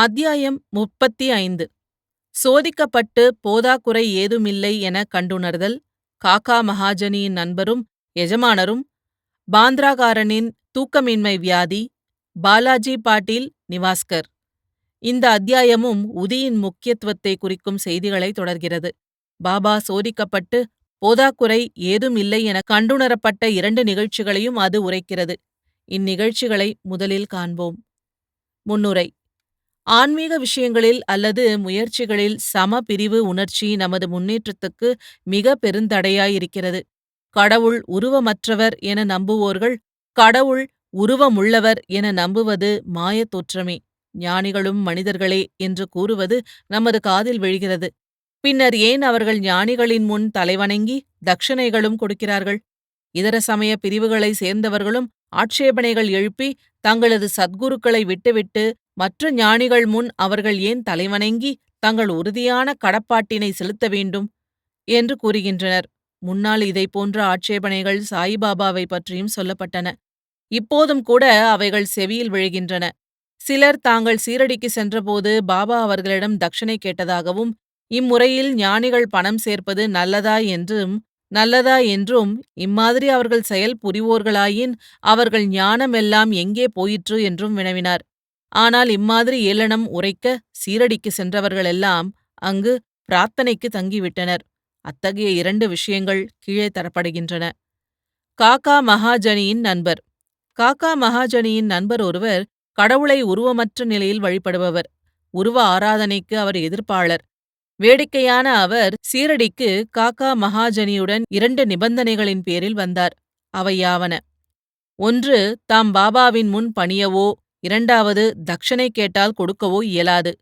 அத்தியாயம் முப்பத்தி ஐந்து. சோதிக்கப்பட்டு போதாக்குறை ஏதுமில்லை என கண்டுணர்தல் காக்கா மகாஜனியின் நண்பரும் எஜமானரும் பாந்திராகாரனின் தூக்கமின்மை வியாதி பாலாஜி பாட்டீல் நிவாஸ்கர். இந்த அத்தியாயமும் உதியின் முக்கியத்துவத்தை குறிக்கும் செய்திகளை தொடர்கிறது. பாபா சோதிக்கப்பட்டு போதாக்குறை ஏதும் இல்லை என கண்டுணரப்பட்ட இரண்டு நிகழ்ச்சிகளையும் அது உரைக்கிறது. இந்நிகழ்ச்சிகளை முதலில் காண்போம். முன்னுரை ஆன்மீக விஷயங்களில் அல்லது முயற்சிகளில் சம பிரிவு உணர்ச்சி நமது முன்னேற்றத்துக்கு மிக பெருந்தடையாயிருக்கிறது. கடவுள் உருவமற்றவர் என நம்புவோர்கள் கடவுள் உருவமுள்ளவர் என நம்புவது மாயத் தோற்றமே. ஞானிகளும் மனிதர்களே என்று கூறுவது நமது காதில் விழுகிறது. பின்னர் ஏன் அவர்கள் ஞானிகளின் முன் தலைவணங்கி தட்சிணைகளும் கொடுக்கிறார்கள்? இதர சமய பிரிவுகளை சேர்ந்தவர்களும் ஆட்சேபனைகள் எழுப்பி தங்களது சத்குருக்களை விட்டுவிட்டு மற்ற ஞானிகள் முன் அவர்கள் ஏன் தலைவணங்கி தங்கள் உறுதியான கடப்பாட்டினை செலுத்த வேண்டும்? என்று கூறுகின்றனர். முன்னால் இதை போன்ற ஆட்சேபனைகள் சாயிபாபாவை பற்றியும் சொல்லப்பட்டன. இப்போதும் கூட அவைகள் செவியில் விழுகின்றன. சிலர் தாங்கள் சீரடிக்கு சென்றபோது பாபா அவர்களிடம் தட்சணை கேட்டதாகவும் இம்முறையில் ஞானிகள் பணம் சேர்ப்பது நல்லதா என்றும் நல்லதா என்றும் இம்மாதிரி அவர்கள் செயல் புரிவோர்களாயின் அவர்கள் ஞானமெல்லாம் எங்கே போயிற்று என்றும் வினவினார். ஆனால் இம்மாதிரி ஏளனம் உரைக்க சீரடிக்கு சென்றவர்களெல்லாம் அங்கு பிரார்த்தனைக்கு தங்கிவிட்டனர். அத்தகைய இரண்டு விஷயங்கள் கீழே தரப்படுகின்றன. காக்கா மகாஜனியின் நண்பர். காக்கா மகாஜனியின் நண்பர் ஒருவர் கடவுளை உருவமற்ற நிலையில் வழிபடுபவர். உருவ ஆராதனைக்கு அவர் எதிர்ப்பாளர். வேடிக்கையான அவர் சீரடிக்கு காக்கா மகாஜனியுடன் இரண்டு நிபந்தனைகளின் பேரில் வந்தார். அவையாவன ஒன்று தாம் பாபாவின் முன் பணியவோ இரண்டாவது தக்ஷனை கேட்டால் கொடுக்கவோ இயலாது.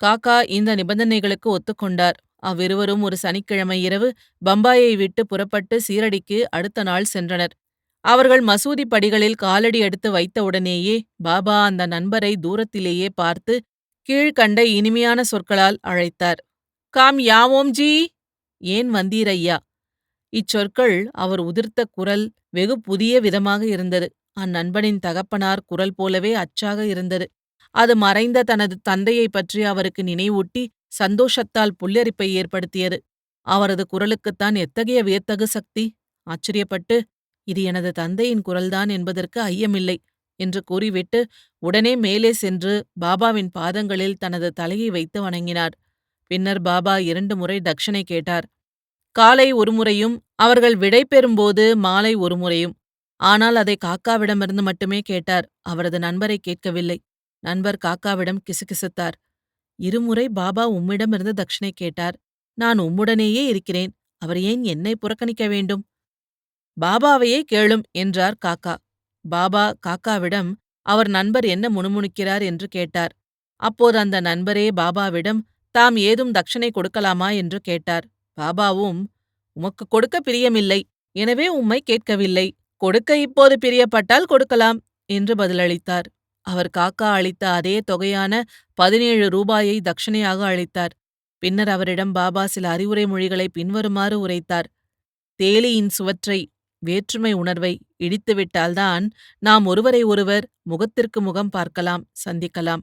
காக்கா இந்த நிபந்தனைகளுக்கு ஒத்துக்கொண்டார். அவ்விருவரும் ஒரு சனிக்கிழமை இரவு பம்பாயை விட்டு புறப்பட்டு சீரடிக்கு அடுத்த நாள் சென்றனர். அவர்கள் மசூதி படிகளில் காலடி எடுத்து வைத்தவுடனேயே பாபா அந்த நண்பரை தூரத்திலேயே பார்த்து கீழ்கண்ட இனிமையான சொற்களால் அழைத்தார். காம் யாவோம் ஜி? ஏன் வந்தீரையா இச்சொற்கள் அவர் உதிர்த்த குரல் வெகு புதிய விதமாக இருந்தது. அந்நண்பனின் தகப்பனார் குரல் போலவே அச்சாக இருந்தது. அது மறைந்த தனது தந்தையைப் பற்றி அவருக்கு நினைவூட்டி சந்தோஷத்தால் புல்லரிப்பை ஏற்படுத்தியது. அவரது குரலுக்குத்தான் எத்தகைய வியத்தகு சக்தி? ஆச்சரியப்பட்டு இது எனது தந்தையின் குரல்தான் என்பதற்கு ஐயமில்லை என்று கூறிவிட்டு உடனே மேலே சென்று பாபாவின் பாதங்களில் தனது தலையை வைத்து வணங்கினார். பின்னர் பாபா இரண்டு முறை தட்சணை கேட்டார். காலை ஒருமுறையும் அவர்கள் விடை பெறும்போது மாலை ஒரு முறையும். ஆனால் அதை காக்காவிடமிருந்து மட்டுமே கேட்டார். அவரது நண்பரை கேட்கவில்லை. நண்பர் காக்காவிடம் கிசுகிசுத்தார். இருமுறை பாபா உம்மிடமிருந்து தட்சிணை கேட்டார். நான் உம்முடனேயே இருக்கிறேன். அவர் ஏன் என்னை புறக்கணிக்க வேண்டும்? பாபாவையே கேளும் என்றார் காக்கா. பாபா காக்காவிடம் அவர் நண்பர் என்ன முணுமுணுக்கிறார் என்று கேட்டார். அப்போது அந்த நண்பரே பாபாவிடம் தாம் ஏதும் தட்சணை கொடுக்கலாமா என்று கேட்டார். பாபாவும் உமக்கு கொடுக்க பிரியமில்லை. எனவே உம்மை கேட்கவில்லை. கொடுக்க இப்போது பிரியப்பட்டால் கொடுக்கலாம் என்று பதிலளித்தார். அவர் காக்கா அளித்த அதே தொகையான பதினேழு ரூபாயை தட்சணையாக அளித்தார். பின்னர் அவரிடம் பாபா சில அறிவுரை மொழிகளை பின்வருமாறு உரைத்தார். தேலியின் சுவற்றை வேற்றுமை உணர்வை இடித்துவிட்டால்தான் நாம் ஒருவரை ஒருவர் முகத்திற்கு முகம் பார்க்கலாம் சந்திக்கலாம்.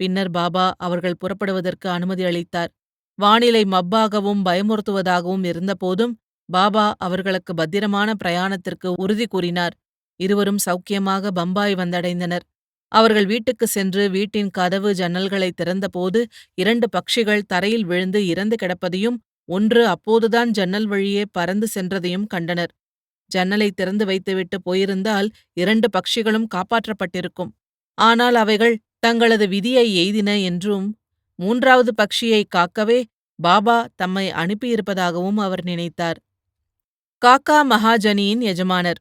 பின்னர் பாபா அவர்கள் புறப்படுவதற்கு அனுமதி அளித்தார். வானிலை மப்பாகவும் பயமுறுத்துவதாகவும் இருந்தபோதும் பாபா அவர்களுக்கு பத்திரமான பிரயாணத்திற்கு உறுதி கூறினார். இருவரும் சௌக்கியமாக பம்பாய் வந்தடைந்தனர். அவர்கள் வீட்டுக்கு சென்று வீட்டின் கதவு ஜன்னல்களை திறந்தபோது இரண்டு பக்ஷிகள் தரையில் விழுந்து இறந்து கிடப்பதையும் ஒன்று அப்போதுதான் ஜன்னல் வழியே பறந்து சென்றதையும் கண்டனர். ஜன்னலை திறந்து வைத்துவிட்டு போயிருந்தால் இரண்டு பக்ஷிகளும் காப்பாற்றப்பட்டிருக்கும். ஆனால் அவைகள் தங்களது விதியை எய்தின என்றும் மூன்றாவது பக்ஷியை காக்கவே பாபா தம்மை அனுப்பியிருப்பதாகவும் அவர் நினைத்தார். காக்கா மகாஜனியின் எஜமானர்.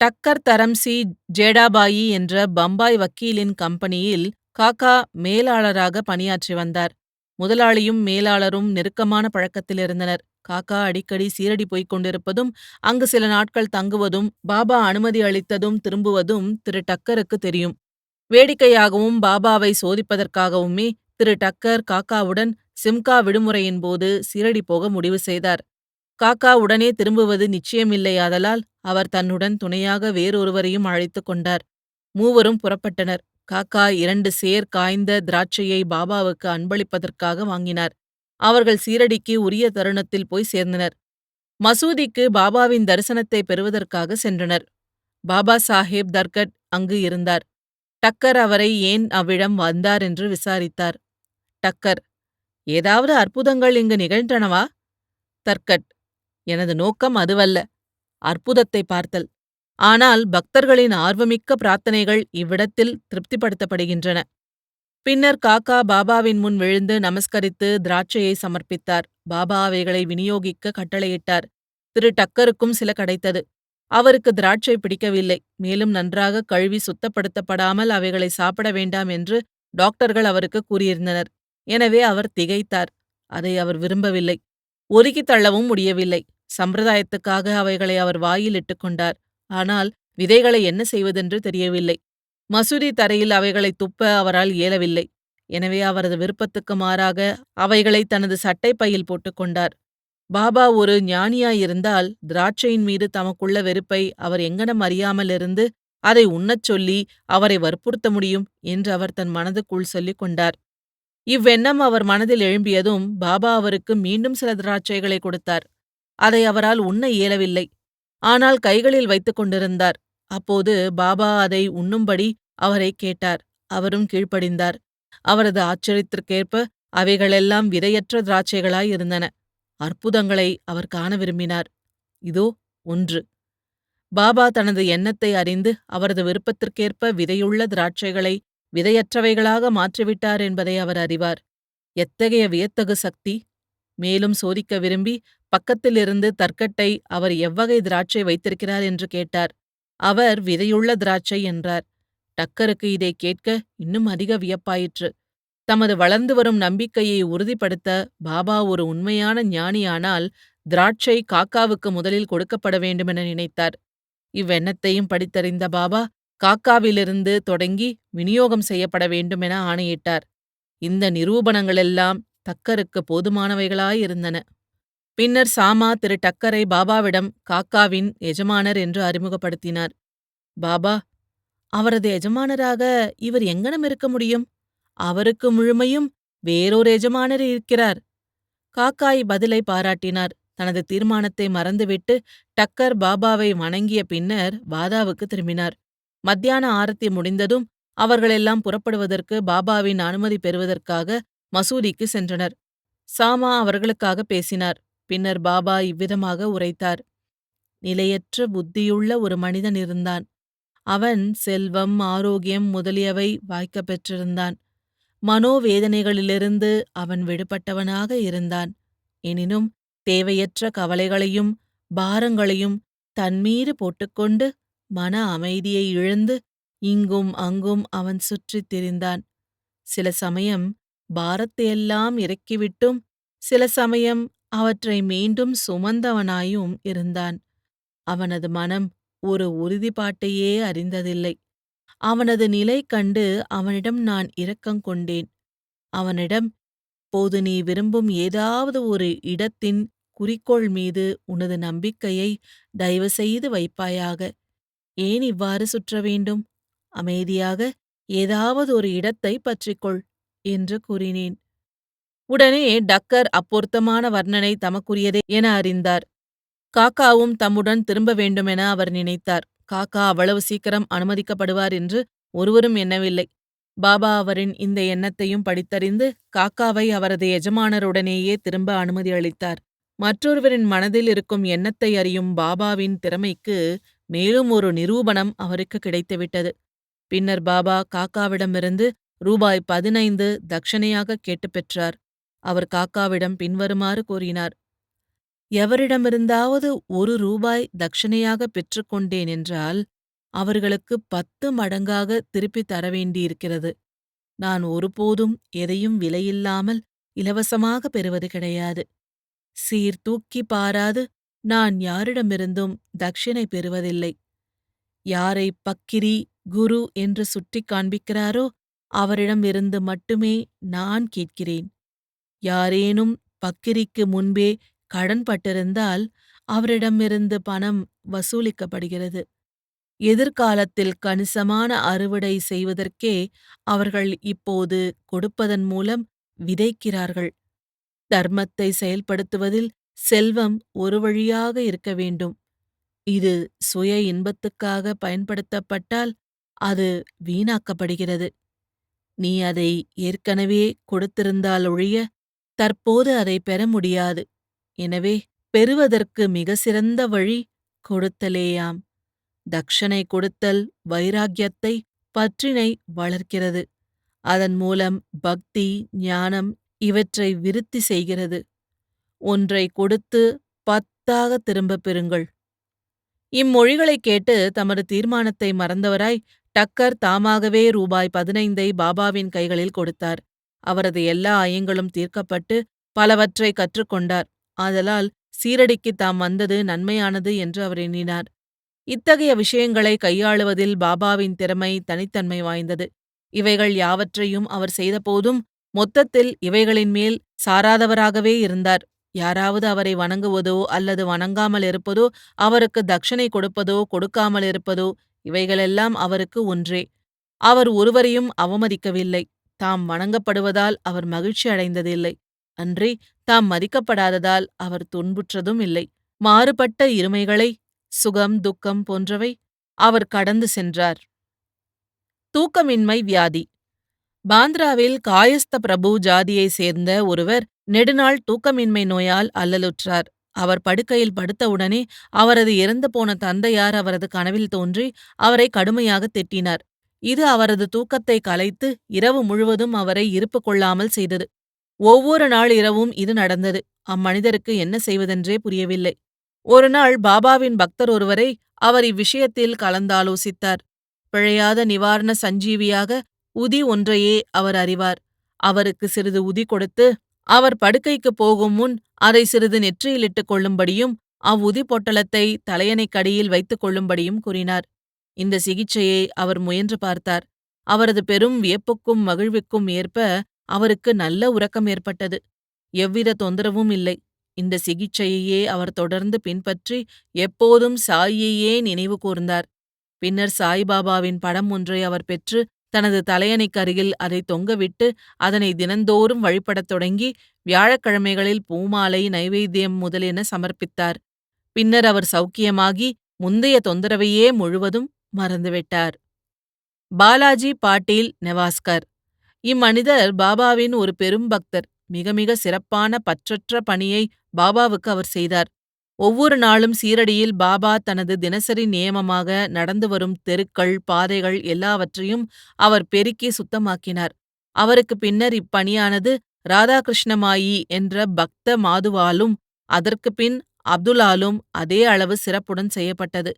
டக்கர் தரம்சி ஜேடாபாயி என்ற பம்பாய் வக்கீலின் கம்பெனியில் காக்கா மேலாளராக பணியாற்றி வந்தார். முதலாளியும் மேலாளரும் நெருக்கமான பழக்கத்தில் இருந்தனர். காக்கா அடிக்கடி சீரடி போய்க் கொண்டிருப்பதும் அங்கு சில நாட்கள் தங்குவதும் பாபா அனுமதி அளித்ததும் திரும்புவதும் திரு டக்கருக்கு தெரியும். வேடிக்கையாகவும் பாபாவை சோதிப்பதற்காகவுமே திரு டக்கர் காக்காவுடன் சிம்கா விடுமுறையின் போது சீரடி போக முடிவு செய்தார். காக்கா உடனே திரும்புவது நிச்சயமில்லையாதலால் அவர் தன்னுடன் துணையாக வேறொருவரையும் அழைத்துக் கொண்டார். மூவரும் புறப்பட்டனர். காக்கா இரண்டு சேர் காய்ந்த திராட்சையை பாபாவுக்கு அன்பளிப்பதற்காக வாங்கினார். அவர்கள் சீரடிக்கு உரிய தருணத்தில் போய் சேர்ந்தனர். மசூதிக்கு பாபாவின் தரிசனத்தை பெறுவதற்காக சென்றனர். பாபா சாஹேப் தர்கட் அங்கு இருந்தார். டக்கர் அவரை ஏன் அவ்விடம் வந்தார் என்று விசாரித்தார். டக்கர் ஏதாவது அற்புதங்கள் இங்கு நிகழ்ந்தனவா? தர்கட் எனது நோக்கம் அதுவல்ல. அற்புதத்தை பார்த்தல். ஆனால் பக்தர்களின் ஆர்வமிக்க பிரார்த்தனைகள் இவ்விடத்தில் திருப்திப்படுத்தப்படுகின்றன. பின்னர் காக்கா பாபாவின் முன் விழுந்து நமஸ்கரித்து திராட்சையை சமர்ப்பித்தார். பாபா அவைகளை விநியோகிக்க கட்டளையிட்டார். திரு டக்கருக்கும் சில கிடைத்தது. அவருக்கு திராட்சை பிடிக்கவில்லை. மேலும் நன்றாக கழுவி சுத்தப்படுத்தப்படாமல் அவைகளை சாப்பிட வேண்டாம் என்று டாக்டர்கள் அவருக்கு கூறியிருந்தனர். எனவே அவர் திகைத்தார். அதை அவர் விரும்பவில்லை. ஒதுக்கித் தள்ளவும் முடியவில்லை. சம்பிரதாயத்துக்காக அவைகளை அவர் வாயில் இட்டுக்கொண்டார் ஆனால் விதைகளை என்ன செய்வதென்று தெரியவில்லை. மசூதி தரையில் அவைகளை துப்ப அவரால் இயலவில்லை. எனவே அவரது விருப்பத்துக்கு மாறாக அவைகளை தனது சட்டை பையில் போட்டுக்கொண்டார் பாபா ஒரு ஞானியாயிருந்தால் திராட்சையின் மீது தமக்குள்ள வெறுப்பை அவர் எங்கனம் அறியாமலிருந்து அதை உண்ணச் சொல்லி அவரை வற்புறுத்த முடியும் என்று அவர் தன் மனதுக்குள் சொல்லிக் கொண்டார். இவ்வெண்ணம் அவர் மனதில் எழும்பியதும் பாபா அவருக்கு மீண்டும் சில திராட்சைகளை கொடுத்தார். அதை அவரால் உண்ண இயலவில்லை. ஆனால் கைகளில் வைத்துக் கொண்டிருந்தார். அப்போது பாபா அதை உண்ணும்படி அவரை கேட்டார். அவரும் கீழ்ப்படிந்தார். அவரது ஆச்சரியத்திற்கேற்ப அவைகளெல்லாம் விதையற்ற திராட்சைகளாய் இருந்தன. அற்புதங்களை அவர் காண விரும்பினார். இதோ ஒன்று. பாபா தனது எண்ணத்தை அறிந்து அவரது விருப்பத்திற்கேற்ப விதையுள்ள திராட்சைகளை விதையற்றவைகளாக மாற்றிவிட்டார் என்பதை அவர் அறிவார். எத்தகைய வியத்தகு சக்தி? மேலும் சோதிக்க விரும்பி பக்கத்திலிருந்து தற்கட்டை அவர் எவ்வகை திராட்சை வைத்திருக்கிறார் என்று கேட்டார். அவர் விதையுள்ள திராட்சை என்றார். டக்கருக்கு இதை கேட்க இன்னும் அதிக வியப்பாயிற்று. தமது வளர்ந்து வரும் நம்பிக்கையை உறுதிப்படுத்த பாபா ஒரு உண்மையான ஞானியானால் திராட்சை காக்காவுக்கு முதலில் கொடுக்கப்பட வேண்டுமென நினைத்தார். இவ்வெண்ணத்தையும் படித்தறிந்த பாபா காக்காவிலிருந்து தொடங்கி விநியோகம் செய்யப்பட வேண்டுமென ஆணையிட்டார். இந்த நிரூபணங்களெல்லாம் தக்கருக்கு போதுமானவைகளாயிருந்தன. பின்னர் சாமா திரு டக்கரை பாபாவிடம் காக்காவின் எஜமானர் என்று அறிமுகப்படுத்தினார். பாபா அவரது எஜமானராக இவர் எங்கனம் இருக்க முடியும்? அவருக்கு முழுமையும் வேறொரு எஜமானர் இருக்கிறார். காக்காய் பதிலை பாராட்டினார். தனது தீர்மானத்தை மறந்துவிட்டு டக்கர் பாபாவை வணங்கிய பின்னர் வாதாவுக்கு திரும்பினார். மத்தியான ஆரத்தி முடிந்ததும் அவர்களெல்லாம் புறப்படுவதற்கு பாபாவின் அனுமதி பெறுவதற்காக மசூதிக்கு சென்றனர். சாமா அவர்களுக்காக பேசினார். பின்னர் பாபா இவ்விதமாக உரைத்தார். நிலையற்ற புத்தியுள்ள ஒரு மனிதன் இருந்தான். அவன் செல்வம் ஆரோக்கியம் முதலியவை வாய்க்கப் பெற்றிருந்தான். மனோவேதனைகளிலிருந்து அவன் விடுபட்டவனாக இருந்தான். எனினும் தேவையற்ற கவலைகளையும் பாரங்களையும் தன்மீது போட்டுக்கொண்டு மன அமைதியை இழந்து இங்கும் அங்கும் அவன் சுற்றித் திரிந்தான். சில சமயம் பாரத்தையெல்லாம் இறக்கிவிட்டும் சில சமயம் அவற்றை மீண்டும் சுமந்தவனாயும் இருந்தான். அவனது மனம் ஒரு உறுதிப்பாட்டையே அறிந்ததில்லை. அவனது நிலை கண்டு அவனிடம் நான் இரக்கங் கொண்டேன். அவனிடம் போது நீ விரும்பும் ஏதாவது ஒரு இடத்தின் குறிக்கோள் மீது உனது நம்பிக்கையை தயவு செய்து வைப்பாயாக. ஏன் இவ்வாறு சுற்ற வேண்டும்? அமைதியாக ஏதாவது ஒரு இடத்தை பற்றிக்கொள் என்று கூறினேன். உடனே டக்கர் அப்பொருத்தமான வர்ணனை தமக்குரியதே என அறிந்தார். காக்காவும் தம்முடன் திரும்ப வேண்டுமென அவர் நினைத்தார். காக்கா அவ்வளவு சீக்கிரம் அனுமதிக்கப்படுவார் என்று ஒருவரும் எண்ணவில்லை. பாபா அவரின் இந்த எண்ணத்தையும் படித்தறிந்து காக்காவை அவரது எஜமானருடனேயே திரும்ப அனுமதி அளித்தார். மற்றொருவரின் மனதில் இருக்கும் எண்ணத்தை அறியும் பாபாவின் திறமைக்கு மேலும் ஒரு நிரூபணம் அவருக்கு கிடைத்துவிட்டது. பின்னர் பாபா காக்காவிடமிருந்து ரூபாய் பதினைந்து தட்சணையாக கேட்டுப் பெற்றார். அவர் காக்காவிடம் பின்வருமாறு கூறினார் எவரிடமிருந்தாவது ஒரு ரூபாய் தட்சணையாக பெற்றுக்கொண்டேன் என்றால் அவர்களுக்கு பத்து மடங்காக திருப்பித் தர வேண்டியிருக்கிறது. நான் ஒருபோதும் எதையும் விலையில்லாமல் இலவசமாக பெறுவது கிடையாது. சீர் தூக்கி பாராது நான் யாரிடமிருந்தும் தட்சிணை பெறுவதில்லை. யாரை பக்கிரி குரு என்று சுட்டிக் காண்பிக்கிறாரோ அவரிடமிருந்து மட்டுமே நான் கேட்கிறேன். யாரேனும் பக்கிரிக்கு முன்பே கடன்பட்டிருந்தால் அவரிடமிருந்து பணம் வசூலிக்கப்படுகிறது. எதிர்காலத்தில் கணிசமான அறுவடை செய்வதற்கே அவர்கள் இப்போது கொடுப்பதன் மூலம் விதைக்கிறார்கள். தர்மத்தை செயல்படுத்துவதில் செல்வம் ஒரு வழியாக இருக்க வேண்டும். இது சுய இன்பத்துக்காக பயன்படுத்தப்பட்டால் அது வீணாக்கப்படுகிறது. நீ அதை ஏற்கனவே கொடுத்திருந்தால் ஒழிய தற்போது அதை பெற முடியாது. எனவே பெறுவதற்கு மிக சிறந்த வழி கொடுத்தலேயாம். தக்ஷனை கொடுத்தல் வைராக்கியத்தை பற்றினை வளர்க்கிறது. அதன் மூலம் பக்தி ஞானம் இவற்றை விருத்தி செய்கிறது. ஒன்றை கொடுத்து பத்தாக திரும்பப் பெறுங்கள். இம்மொழிகளைக் கேட்டு தமது தீர்மானத்தை மறந்தவராய் டக்கர் தாமாகவே ரூபாய் பதினைந்தை பாபாவின் கைகளில் கொடுத்தார். அவரது எல்லா ஐயங்களும் தீர்க்கப்பட்டு பலவற்றை கற்றுக்கொண்டார். ஆதலால் சீரடிக்கு தாம் வந்தது நன்மையானது என்று அவர் எண்ணினார். இத்தகைய விஷயங்களை கையாளுவதில் பாபாவின் திறமை தனித்தன்மை வாய்ந்தது. இவைகள் யாவற்றையும் அவர் செய்தபோதும் மொத்தத்தில் இவைகளின் மேல் சாராதவராகவே இருந்தார். யாராவது அவரை வணங்குவதோ அல்லது வணங்காமல் இருப்பதோ அவருக்கு தட்சணை கொடுப்பதோ கொடுக்காமல் இருப்பதோ இவைகளெல்லாம் அவருக்கு ஒன்றே. அவர் ஒருவரையும் அவமதிக்கவில்லை. தாம் வணங்கப்படுவதால் அவர் மகிழ்ச்சி அடைந்ததில்லை. அன்றி தாம் மதிக்கப்படாததால் அவர் துன்புற்றதும் இல்லை. மாறுபட்ட இருமைகளை சுகம் துக்கம் போன்றவை அவர் கடந்து சென்றார். தூக்கமின்மை வியாதி. பாந்திராவில் காயஸ்த பிரபு ஜாதியை சேர்ந்த ஒருவர் நெடுநாள் தூக்கமின்மை நோயால் அல்லலுற்றார். அவர் படுக்கையில் படுத்தவுடனே அவரது இறந்து போன தந்தையார் அவரது கனவில் தோன்றி அவரை கடுமையாக திட்டினார். இது அவரது தூக்கத்தை கலைத்து இரவு முழுவதும் அவரை இருப்பு கொள்ளாமல் செய்தது. ஒவ்வொரு நாள் இரவும் இது நடந்தது. அம்மனிதருக்கு என்ன செய்வதென்றே புரியவில்லை. ஒரு நாள் பாபாவின் பக்தர் ஒருவரை அவர் இவ்விஷயத்தில் கலந்தாலோசித்தார். பிழையாத நிவாரண சஞ்சீவியாக உதி ஒன்றையே அவர் அறிவார். அவருக்கு சிறிது உதி கொடுத்து அவர் படுக்கைக்குப் போகும் முன் அதை சிறிது நெற்றியிலிட்டுக் கொள்ளும்படியும் அவ்வுதி பொட்டலத்தை தலையணைக்கடியில் வைத்துக் கொள்ளும்படியும் கூறினார். இந்த சிகிச்சையை அவர் முயன்று பார்த்தார். அவரது பெரும் வியப்புக்கும் மகிழ்வுக்கும் ஏற்ப அவருக்கு நல்ல உறக்கம் ஏற்பட்டது. எவ்வித தொந்தரவும் இல்லை. இந்த சிகிச்சையையே அவர் தொடர்ந்து பின்பற்றி எப்போதும் சாயியையே நினைவு கூர்ந்தார். பின்னர் சாய்பாபாவின் படம் ஒன்றை அவர் பெற்று தனது தலையணைக்கு அருகில் அதை தொங்கவிட்டு அதனை தினந்தோறும் வழிபடத் தொடங்கி வியாழக்கிழமைகளில் பூமாலை நைவேத்தியம் முதலென சமர்ப்பித்தார். பின்னர் அவர் சௌக்கியமாகி முந்தைய தொந்தரவையே முழுவதும் மறந்துவிட்டார். பாலாஜி பாட்டீல் நெவாஸ்கர். இம்மனிதர் பாபாவின் ஒரு பெரும் பக்தர். மிக மிக சிறப்பான பற்றற்ற பணியை பாபாவுக்கு அவர் செய்தார். ஒவ்வொரு நாளும் சீரடியில் பாபா தனது தினசரி நியமமாக நடந்து வரும் தெருக்கள் பாதைகள் எல்லாவற்றையும் அவர் பெருக்கி சுத்தமாக்கினார். அவருக்கு பின்னர் இப்பணியானது ராதாகிருஷ்ணமாயி என்ற பக்த மாதுவாலும் அதற்கு பின் அப்துல்லாலும் அதே அளவு சிறப்புடன் செய்யப்பட்டது.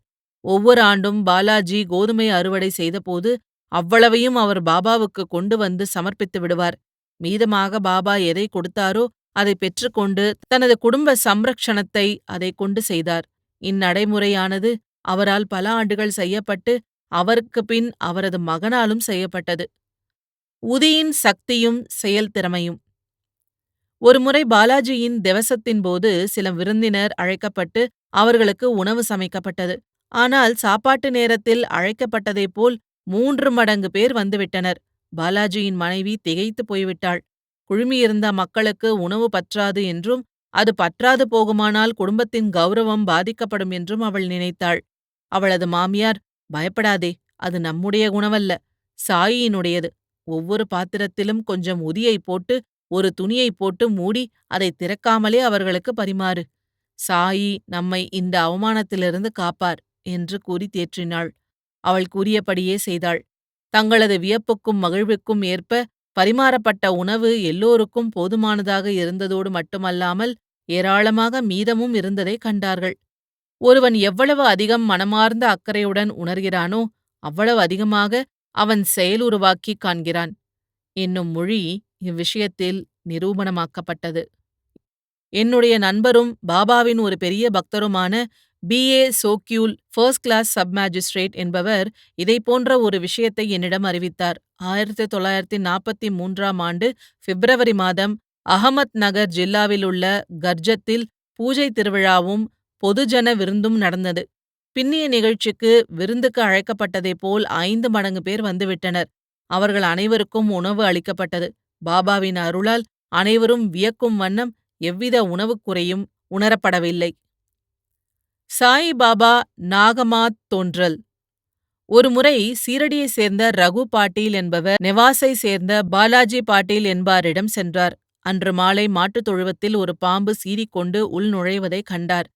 ஒவ்வொரு ஆண்டும் பாலாஜி கோதுமை அறுவடை செய்தபோது அவ்வளவையும் அவர் பாபாவுக்கு கொண்டு வந்து சமர்ப்பித்து விடுவார். மீதமாக பாபா எதை கொடுத்தாரோ அதை பெற்றுக்கொண்டு தனது குடும்ப சம்ரக்ஷணத்தை அதை கொண்டு செய்தார். இந்நடைமுறையானது அவரால் பல ஆண்டுகள் செய்யப்பட்டு அவருக்கு பின் அவரது மகனாலும் செய்யப்பட்டது. உதியின் சக்தியும் செயல்திறமையும் ஒருமுறை பாலாஜியின் திவசத்தின் போது சில விருந்தினர் அழைக்கப்பட்டு அவர்களுக்கு உணவு சமைக்கப்பட்டது. ஆனால் சாப்பாட்டு நேரத்தில் அழைக்கப்பட்டதைப் போல் மூன்று மடங்கு பேர் வந்துவிட்டனர். பாலாஜியின் மனைவி திகைத்து போய்விட்டாள். குழுமியிருந்த மக்களுக்கு உணவு பற்றாது என்றும் அது பற்றாது போகுமானால் குடும்பத்தின் கௌரவம் பாதிக்கப்படும் என்றும் அவள் நினைத்தாள். அவளது மாமியார் பயப்படாதே அது நம்முடைய உணவல்ல. சாயியினுடையது. ஒவ்வொரு பாத்திரத்திலும் கொஞ்சம் உதியை போட்டு ஒரு துணியை போட்டு மூடி அதை திறக்காமலே அவர்களுக்கு பரிமாறு. சாயி நம்மை இந்த அவமானத்திலிருந்து காப்பார் என்று கூறி தேற்றினாள். அவள் கூறியபடியே செய்தாள். தங்களது வியப்புக்கும் மகிழ்வுக்கும் ஏற்ப பரிமாறப்பட்ட உணவு எல்லோருக்கும் போதுமானதாக இருந்ததோடு மட்டுமல்லாமல் ஏராளமாக மீதமும் இருந்ததை கண்டார்கள். ஒருவன் எவ்வளவு அதிகம் மனமார்ந்த அக்கறையுடன் உணர்கிறானோ அவ்வளவு அதிகமாக அவன் செயலுருவாக்கிக் காண்கிறான். என்னும் மொழி இவ்விஷயத்தில் நிரூபணமாக்கப்பட்டது. என்னுடைய நண்பரும் பாபாவின் ஒரு பெரிய பக்தருமான பி. ஏ. சோக்யூல் ஃபர்ஸ்ட் கிளாஸ் சப் மேஜிஸ்ட்ரேட் என்பவர் இதை போன்ற ஒரு விஷயத்தை என்னிடம் அறிவித்தார். ஆயிரத்தி தொள்ளாயிரத்தி நாற்பத்தி மூன்றாம் ஆண்டு பிப்ரவரி மாதம் அகமத் நகர் ஜில்லாவில் உள்ள கர்ஜத்தில் பூஜை திருவிழாவும் பொதுஜன விருந்தும் நடந்தது. பின்னிய நிகழ்ச்சிக்கு விருந்துக்கு அழைக்கப்பட்டதைப் போல் ஐந்து மடங்கு பேர் வந்துவிட்டனர் அவர்கள் அனைவருக்கும் உணவு அளிக்கப்பட்டது. பாபாவின் அருளால் அனைவரும் வியக்கும் வண்ணம் எவ்வித உணவுக் குறையும் உணரப்படவில்லை. சாய் பாபா நாகமாத் தோன்றல். ஒருமுறை சீரடியைச் சேர்ந்த ரகு பாட்டீல் என்பவர் நெவாஸை சேர்ந்த பாலாஜி பாட்டீல் என்பாரிடம் சென்றார். அன்று மாலை மாட்டுத் தொழுவத்தில் ஒரு பாம்பு சீறிக்கொண்டு உள் நுழைவதை கண்டார்.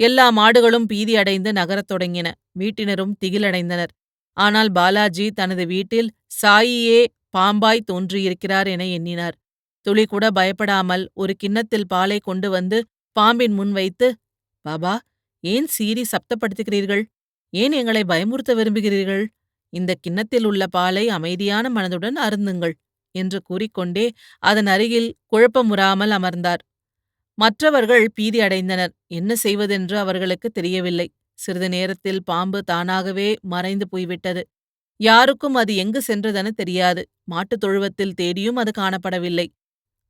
எல்லா மாடுகளும் பீதியடைந்து நகரத் தொடங்கின. வீட்டினரும் திகிலடைந்தனர். ஆனால் பாலாஜி தனது வீட்டில் சாயியே பாம்பாய் தோன்றியிருக்கிறார் என எண்ணினார். துளி கூட பயப்படாமல் ஒரு கிண்ணத்தில் பாலை கொண்டு வந்து பாம்பின் முன் வைத்து பாபா ஏன் சீறி சப்தப்படுத்துகிறீர்கள்? ஏன் எங்களை பயமுறுத்த விரும்புகிறீர்கள்? இந்த கிண்ணத்தில் உள்ள பாலை அமைதியான மனதுடன் அருந்துங்கள் என்று கூறிக்கொண்டே அதன் அருகில் குழப்பமுறாமல் அமர்ந்தார். மற்றவர்கள் பீதி அடைந்தனர். என்ன செய்வதென்று அவர்களுக்கு தெரியவில்லை. சிறிது நேரத்தில் பாம்பு தானாகவே மறைந்து போய்விட்டது. யாருக்கும் அது எங்கு சென்றதென தெரியாது. மாட்டுத் தொழுவத்தில் தேடியும் அது காணப்படவில்லை.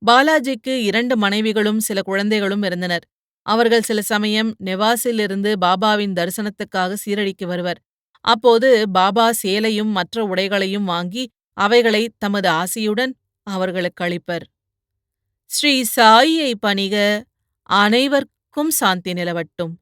பாலாஜிக்கு இரண்டு மனைவிகளும் சில குழந்தைகளும் இருந்தனர். அவர்கள் சில சமயம் நெவாஸிலிருந்து பாபாவின் தரிசனத்துக்காக சீரடிக்கு வருவர். அப்போது பாபா சேலையும் மற்ற உடைகளையும் வாங்கி அவைகளை தமது ஆசையுடன் அவர்களுக்கு அளிப்பர். ஸ்ரீ சாயியை பணிக அனைவர்க்கும் சாந்தி நிலவட்டும்.